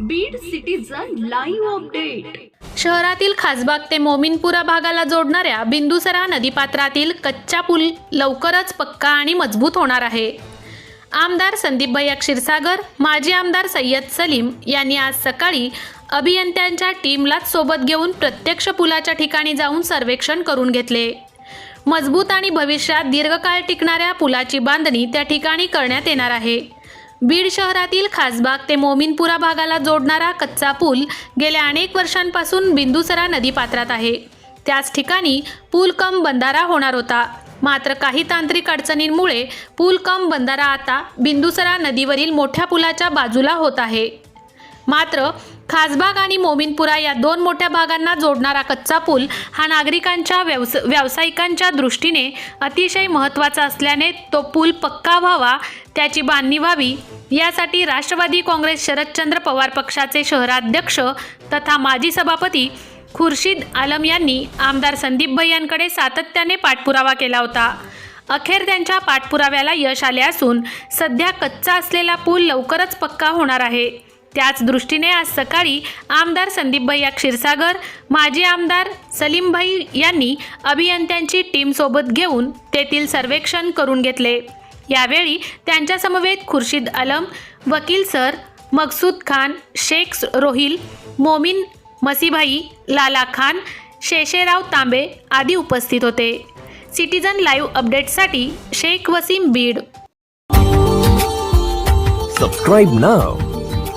Beed citizen live update शहरातील खासबाग ते मोमिनपुरा भागाला जोडणाऱ्या बिंदुसरा नदीपात्रातील कच्चा पूल लवकरच पक्का आणि मजबूत होणार आहे. आमदार संदीप भैया क्षीरसागर माजी आमदार सय्यद सलीम यांनी आज सकाळी अभियंत्यांच्या टीमलाच सोबत घेऊन प्रत्यक्ष पुलाच्या ठिकाणी जाऊन सर्वेक्षण करून घेतले. मजबूत आणि भविष्यात दीर्घकाळ टिकणाऱ्या पुलाची बांधणी त्या ठिकाणी करण्यात येणार आहे. बीड शहरातील खासबाग ते मोमिनपुरा भागाला जोडणारा कच्चा पूल गेल्या अनेक वर्षांपासून बिंदुसरा नदीपात्रात आहे. त्याच ठिकाणी पूल कम बंधारा होणार होता. मात्र काही तांत्रिक अडचणींमुळे पूल कम बंधारा आता बिंदुसरा नदीवरील मोठ्या पुलाच्या बाजूला होत आहे. मात्र खासबाग आणि मोमिनपुरा या दोन मोठ्या भागांना जोडणारा कच्चा पूल हा नागरिकांच्या व्यवस व्यावसायिकांच्या दृष्टीने अतिशय महत्त्वाचा असल्याने तो पूल पक्का व्हावा त्याची बांधणी व्हावी यासाठी राष्ट्रवादी काँग्रेस शरदचंद्र पवार पक्षाचे शहराध्यक्ष तथा माजी सभापती खुर्शीद आलम यांनी आमदार संदीप भैयांकडे सातत्याने पाठपुरावा केला होता. अखेर त्यांच्या पाठपुराव्याला यश आले असून सध्या कच्चा असलेला पूल लवकरच पक्का होणार आहे. त्याच दृष्टीने आज सकाळी आमदार संदीप भैया क्षीरसागर माजी आमदार सलीमभाई यांनी अभियंत्यांची टीम सोबत घेऊन तेथील सर्वेक्षण करून घेतले. यावेळी त्यांच्यासमवेत खुर्शीद आलम वकील सर मकसूद खान शेख रोहिल मोमीन मसीभाई लाला खान शेषेराव तांबे आदी उपस्थित होते. सिटीजन लाईव्ह अपडेटसाठी शेख वसीम बीड. सबस्क्राईब नाव